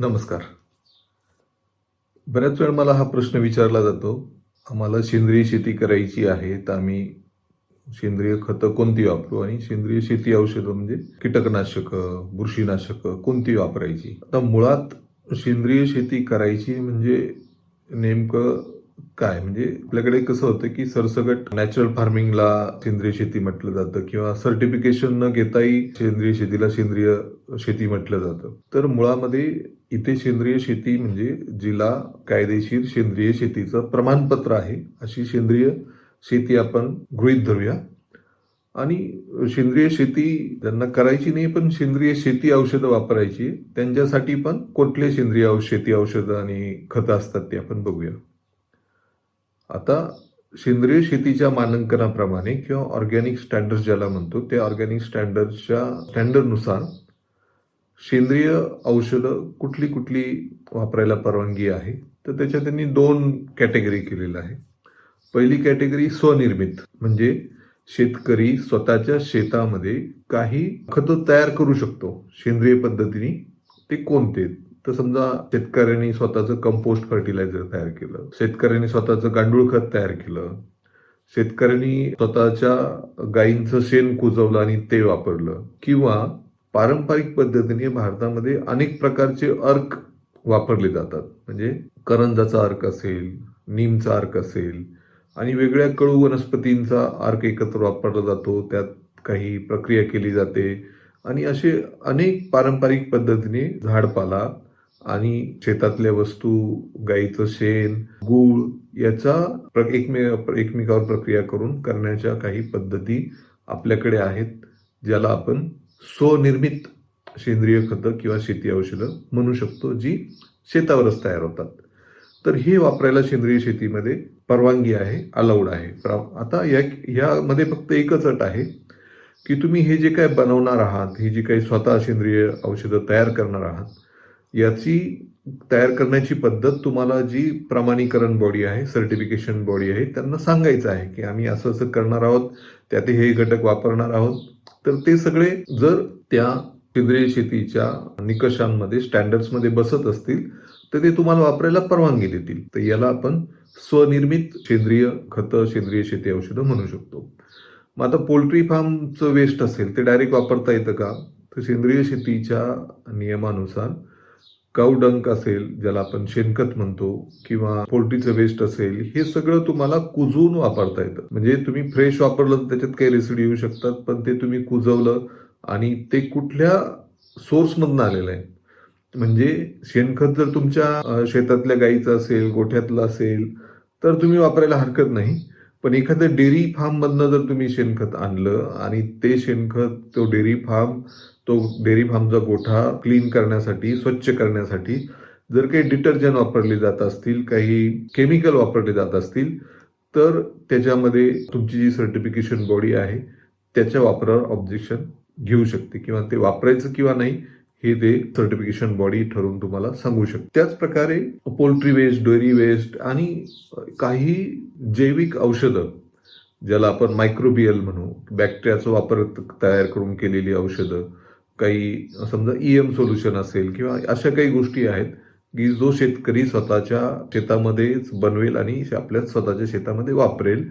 नमस्कार. बऱ्याच वेळ मला हा प्रश्न विचारला जातो. आम्हाला सेंद्रिय शेती करायची आहे तर आम्ही सेंद्रिय खतं कोणती वापरू आणि सेंद्रिय शेती औषधं म्हणजे कीटकनाशकं बुरशीनाशकं कोणती वापरायची? आता मुळात सेंद्रिय शेती करायची म्हणजे नेमकं काय? म्हणजे आपल्याकडे कसं होतं की सरसकट नॅचरल फार्मिंगला सेंद्रिय शेती म्हटलं जातं किंवा सर्टिफिकेशन न घेताही सेंद्रिय शेतीला सेंद्रिय शेती म्हटलं जातं. तर मुळामध्ये इथे सेंद्रिय शेती म्हणजे जिला कायदेशीर सेंद्रिय शेतीचं प्रमाणपत्र आहे. अशी सेंद्रिय शेती आपण गृहीत धरूया. आणि सेंद्रिय शेती ज्यांना करायची नाही पण सेंद्रिय शेती औषधं वापरायची. त्यांच्यासाठी पण कुठले सेंद्रिय औ- शेती औषधं आणि खतं असतात ते आपण बघूया. आता सेंद्रिय शेतीच्या मानांकनाप्रमाणे किंवा ऑर्गॅनिक स्टँडर्ड ज्याला म्हणतो त्या ऑर्गॅनिक स्टँडर्डच्या स्टँडर्डनुसार सेंद्रिय औषधं कुठली कुठली वापरायला परवानगी आहे तर त्याच्या त्यांनी दोन कॅटेगरी केलेलं आहे. पहिली कॅटेगरी स्वनिर्मित म्हणजे शेतकरी स्वतःच्या शेतामध्ये काही खतं तयार करू शकतो सेंद्रिय पद्धतीने ते कोणते? तर समजा शेतकऱ्यांनी स्वतःचं कंपोस्ट फर्टिलायझर तयार केलं. शेतकऱ्यांनी स्वतःचं गांडूळ खत तयार केलं. शेतकऱ्यांनी स्वतःच्या गायींचं शेण कुजवलं आणि ते वापरलं. किंवा पारंपरिक पद्धतीने भारतामध्ये अनेक प्रकारचे अर्क वापरले जातात. म्हणजे करंजाचा अर्क असेल नीमचा अर्क असेल आणि वेगळ्या कळू वनस्पतींचा अर्क एकत्र वापरला जातो. त्यात काही प्रक्रिया केली जाते. आणि असे अनेक पारंपरिक पद्धतीने झाडपाला आणि शेतातल्या वस्तू गाईचं शेण गूळ याचा एकमे एकमेकावर प्रक्रिया करून करण्याच्या काही पद्धती आपल्याकडे आहेत ज्याला आपण स्वनिर्मित सेंद्रिय खतं किंवा शेती औषधं म्हणू शकतो जी शेतावरच तयार होतात. तर हे वापरायला सेंद्रिय शेतीमध्ये परवानगी आहे अलाउड आहे. आता या यामध्ये फक्त एकच अट आहे की तुम्ही हे जे काय बनवणार आहात हे जे काही स्वतः सेंद्रिय औषधं तयार करणार आहात याची तयार करण्याची पद्धत तुम्हाला जी प्रमाणीकरण बॉडी आहे सर्टिफिकेशन बॉडी आहे त्यांना सांगायचं आहे की आम्ही असं असं करणार आहोत त्यात हे घटक वापरणार आहोत. तर ते सगळे जर त्या सेंद्रिय शेतीच्या निकषांमध्ये स्टँडर्ड्समध्ये बसत असतील तर ते तुम्हाला वापरायला परवानगी देतील. तर याला आपण स्वनिर्मित सेंद्रिय खतं सेंद्रिय शेती औषधं म्हणू शकतो. मग आता पोल्ट्री फार्मचं वेस्ट असेल ते डायरेक्ट वापरता येतं का? तर सेंद्रिय शेतीच्या नियमानुसार काऊ डंक असेल ज्याला आपण शेणखत म्हणतो किंवा पोल्ट्रीचं वेस्ट असेल हे सगळं तुम्हाला कुजवून वापरता येतं. म्हणजे तुम्ही फ्रेश वापरलं त्याच्यात काही रेसिडी येऊ शकतात पण ते तुम्ही कुजवलं आणि ते कुठल्या सोर्समधनं आलेलं आहे? म्हणजे शेणखत जर तुमच्या शेतातल्या गाईचं असेल गोठ्यातलं असेल तर तुम्ही वापरायला हरकत नाही. पण एखाद्या डेअरी फार्ममधनं जर तुम्ही शेणखत आणलं आणि ते शेणखत तो डेअरी फार्म तो डेअरी फार्मचा गोठा क्लीन करण्यासाठी स्वच्छ करण्यासाठी जर काही डिटर्जंट वापरले जात असतील काही केमिकल वापरले जात असतील तर त्याच्यामध्ये तुमची जी सर्टिफिकेशन बॉडी आहे त्याच्या वापरावर ऑब्जेक्शन घेऊ शकते किंवा ते वापरायचं किंवा नाही हे ते सर्टिफिकेशन बॉडी ठरवून तुम्हाला सांगू शकते. त्याच प्रकारे पोल्ट्री वेस्ट डेअरी वेस्ट आणि काही जैविक औषधं ज्याला आपण मायक्रोबियल म्हणू बॅक्टेरियाचा वापर तयार करून केलेली औषधं काही समजा ई एम सोल्युशन असेल किंवा अशा काही गोष्टी आहेत की जो शेतकरी स्वतःच्या शेतामध्येच बनवेल आणि आपल्या स्वतःच्या शेतामध्ये वापरेल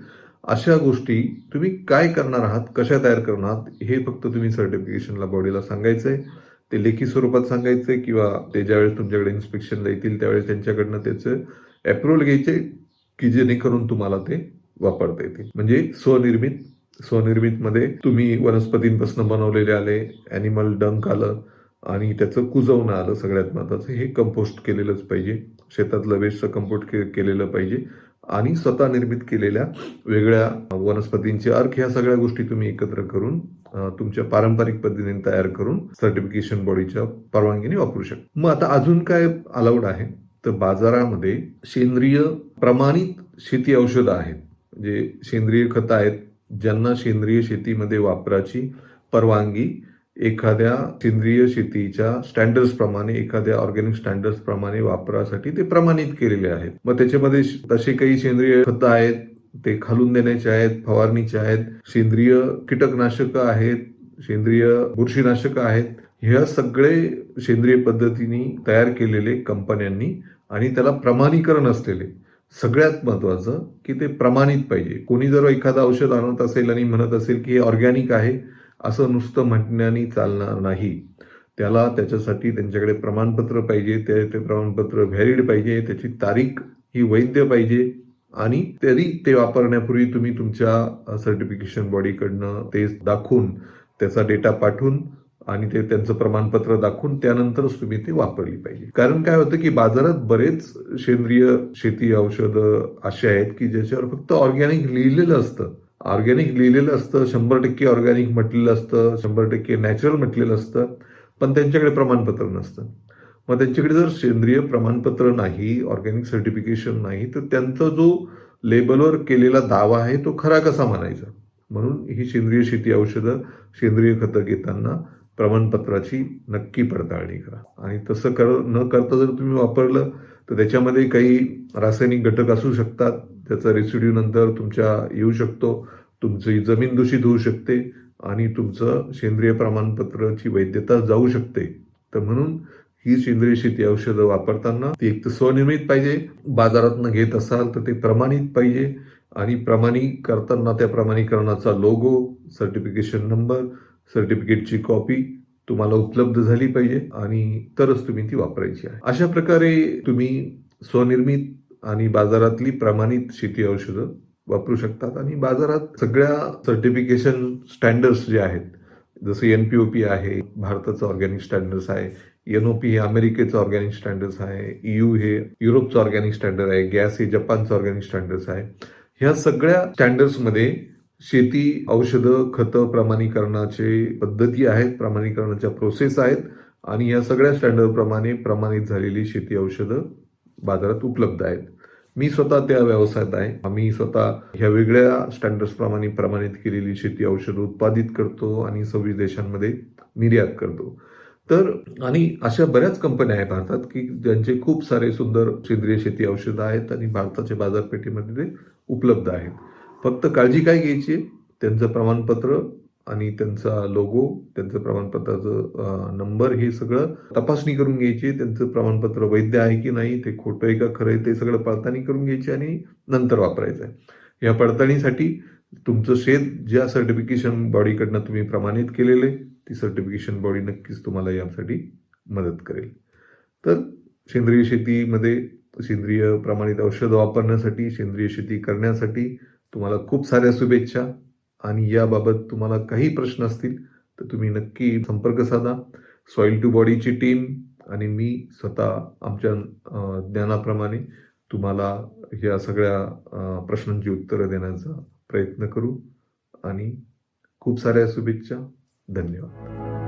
अशा गोष्टी तुम्ही काय करणार आहात? कशा तयार करणार आहात? हे फक्त तुम्ही सर्टिफिकेशनला बॉडीला सांगायचंय. ते लेखी स्वरूपात सांगायचंय किंवा ते ज्यावेळेस तुमच्याकडे इन्स्पेक्शनला येतील त्यावेळेस त्यांच्याकडनं त्याचं अप्रुव्हल घ्यायचे की जेणेकरून तुम्हाला ते वापरता येतील. म्हणजे स्वनिर्मित स्वनिर्मितमध्ये तुम्ही वनस्पतींपासून बनवलेले आले ॲनिमल डंक आलं आणि त्याचं कुजवणं आलं सगळ्यात महत्त्वाचं हे कंपोस्ट केलेलंच पाहिजे. शेतातलं वेस्टचं कंपोस्ट के केलेलं पाहिजे. आणि स्वतः निर्मित केलेल्या वेगळ्या वनस्पतींचे अर्क ह्या सगळ्या गोष्टी तुम्ही एकत्र करून तुमच्या पारंपरिक पद्धतीने तयार करून सर्टिफिकेशन बॉडीच्या परवानगीने वापरू शकता. मग आता अजून काय अलाउड आहे? तर बाजारामध्ये सेंद्रिय प्रमाणित शेती औषधं आहेत. म्हणजे सेंद्रिय खतं आहेत ज्यांना सेंद्रिय शेतीमध्ये वापराची परवानगी एखाद्या सेंद्रिय शेतीच्या स्टँडर्ड प्रमाणे एखाद्या ऑर्गॅनिक स्टँडर्ड प्रमाणे वापरासाठी ते प्रमाणित केलेले आहेत. मग त्याच्यामध्ये तसे काही सेंद्रिय खतं आहेत ते खालून देण्याचे आहेत फवारणीचे आहेत सेंद्रिय कीटकनाशक आहेत सेंद्रिय बुरशीनाशक आहेत ह्या सगळे सेंद्रिय पद्धतीने तयार केलेले कंपन्यांनी आणि त्याला प्रमाणीकरण असलेले. सगळ्यात महत्त्वाचं की ते प्रमाणित पाहिजे. कोणी जर एखादं औषध आणत असेल आणि म्हणत असेल की हे ऑर्गॅनिक आहे असं नुसतं म्हणण्याने चालणार नाही. त्याला त्याच्यासाठी त्यांच्याकडे प्रमाणपत्र पाहिजे ते ते प्रमाणपत्र व्हॅलिड पाहिजे त्याची तारीख ही वैद्य पाहिजे आणि तरी ते वापरण्यापूर्वी तुम्ही तुमच्या सर्टिफिकेशन बॉडीकडनं ते दाखवून त्याचा डेटा पाठवून आणि ते त्यांचं प्रमाणपत्र दाखवून त्यानंतरच तुम्ही ते वापरली पाहिजे. कारण काय होतं की बाजारात बरेच सेंद्रिय शेती औषधं असे आहेत की ज्याच्यावर फक्त ऑर्गॅनिक लिहिलेलं असतं. ऑर्गॅनिक लिहिलेलं असतं शंभर टक्के ऑर्गॅनिक म्हटलेलं असतं शंभर टक्के नॅचरल म्हटलेलं असतं पण त्यांच्याकडे प्रमाणपत्र नसतं. मग त्यांच्याकडे जर सेंद्रिय प्रमाणपत्र नाही ऑर्गॅनिक सर्टिफिकेशन नाही तर त्यांचा जो लेबलवर केलेला दावा आहे तो खरा कसा मानायचा? म्हणून ही सेंद्रिय शेती औषधं सेंद्रिय खतं घेताना प्रमाणपत्राची नक्की पडताळणी करा. आणि तसं कर न करता जर तुम्ही वापरलं तर त्याच्यामध्ये काही रासायनिक घटक असू शकतात. त्याचा रेसिड्यू नंतर तुमच्या येऊ शकतो. तुमची जमीन दूषित होऊ शकते आणि तुमचं सेंद्रिय प्रमाणपत्राची वैधता जाऊ शकते. तर म्हणून ही सेंद्रिय शेती औषधं वापरताना ती एक तर स्वनिर्मित पाहिजे. बाजारातनं घेत असाल तर ते प्रमाणित पाहिजे. आणि प्रमाणी करताना त्या प्रमाणीकरणाचा लोगो सर्टिफिकेशन नंबर सर्टिफिकेटची कॉपी तुम्हाला उपलब्ध झाली पाहिजे आणि तरच तुम्ही ती वापरायची आहे. अशा प्रकारे तुम्ही स्वनिर्मित आणि बाजारातली प्रमाणित शेती औषधं वापरू शकतात आणि बाजारात सगळ्या सर्टिफिकेशन स्टँडर्ड्स जे आहेत जसं एन पी ओ पी आहे भारताचं ऑर्गॅनिक स्टँडर्ड्स आहे एन ओ पी हे अमेरिकेचं ऑर्गॅनिक स्टँडर्ड्स आहे यू हे युरोपचं ऑर्गॅनिक स्टँडर्ड आहे गॅस हे जपानचं ऑर्गॅनिक स्टँडर्ड्स आहे. ह्या सगळ्या स्टँडर्ड्समध्ये शेती औषधं खतं प्रमाणीकरणाचे पद्धती आहेत प्रमाणीकरणाच्या प्रोसेस आहेत आणि या सगळ्या स्टँडर्ड प्रमाणे प्रमाणित झालेली शेती औषधं बाजारात उपलब्ध आहेत. मी स्वतः त्या व्यवसायात आहे. आम्ही स्वतः ह्या वेगळ्या स्टँडर्ड्सप्रमाणे प्रमाणित केलेली शेती औषधं उत्पादित करतो आणि सव्वीस देशांमध्ये निर्यात करतो. तर आणि अशा बऱ्याच कंपन्या आहेत भारतात की ज्यांचे खूप सारे सुंदर सेंद्रिय शेती औषधं आहेत आणि भारताच्या बाजारपेठेमध्ये ते उपलब्ध आहेत. फक्त काळजी काय घ्यायची? त्यांचं प्रमाणपत्र आणि त्यांचा लोगो त्यांचं प्रमाणपत्राचं नंबर हे सगळं तपासणी करून घ्यायची. त्यांचं प्रमाणपत्र वैध आहे की नाही ते खोटं आहे का खरं आहे ते सगळं पडताळणी करून घ्यायची आणि नंतर वापरायचं आहे. या पडताळणीसाठी तुमचं शेत ज्या सर्टिफिकेशन बॉडीकडनं तुम्ही प्रमाणित केलेले ती सर्टिफिकेशन बॉडी नक्कीच तुम्हाला यासाठी मदत करेल. तर सेंद्रिय शेतीमध्ये सेंद्रिय प्रमाणित औषधं वापरण्यासाठी सेंद्रिय शेती करण्यासाठी तुम्हाला खूप साऱ्या शुभेच्छा आणि याबाबत तुम्हाला काही प्रश्न असतील तर तुम्ही नक्की संपर्क साधा. सॉईल टू बॉडीची टीम आणि मी स्वतः आमच्या ज्ञानाप्रमाणे तुम्हाला या सगळ्या प्रश्नांची उत्तरं देण्याचा प्रयत्न करू. आणि खूप साऱ्या शुभेच्छा. धन्यवाद.